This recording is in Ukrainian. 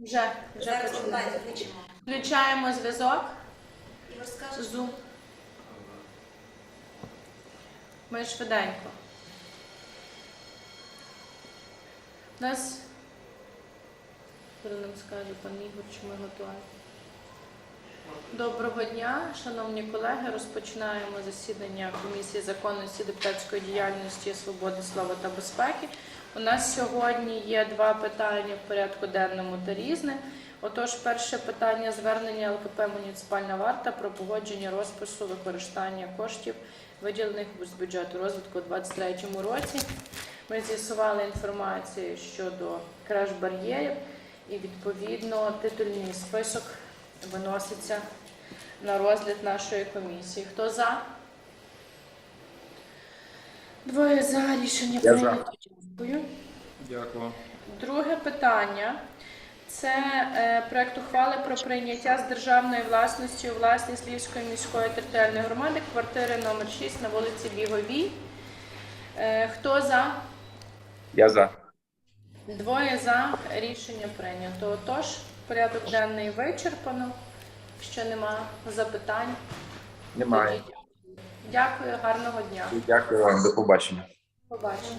Вже, вже Зараз онлайн включимо. Включаємо зв'язок. І розкажеш. Зум. Ми швиденько. У нас. коли нам скаже пан Ігор, чи ми готові. Доброго дня, шановні колеги. Розпочинаємо засідання комісії законності депутатської діяльності, свободи, слава та безпеки. У нас сьогодні є два питання в порядку денному та різне. Отож, перше питання звернення ЛКП «Муніципальна варта» про погодження розпису використання коштів, виділених з бюджету розвитку у 2023 році. Ми з'ясували інформацію щодо краш-бар'єрів і відповідно титульний список виноситься на розгляд нашої комісії. Хто за? Двоє за рішення Я за. прийнято. Дякую. Дякую. Друге питання це е, проект ухвали про прийняття з державної власності у власність Львівської міської територіальної громади квартири номер 6 на вулиці Біговій. Е, хто за? Я за. Двоє за рішення прийнято. Отож, порядок денний вичерпано. Якщо нема запитань, Немає. тоді дякую. Дякую, гарного дня. Дякую вам. До побачення. Побачимо.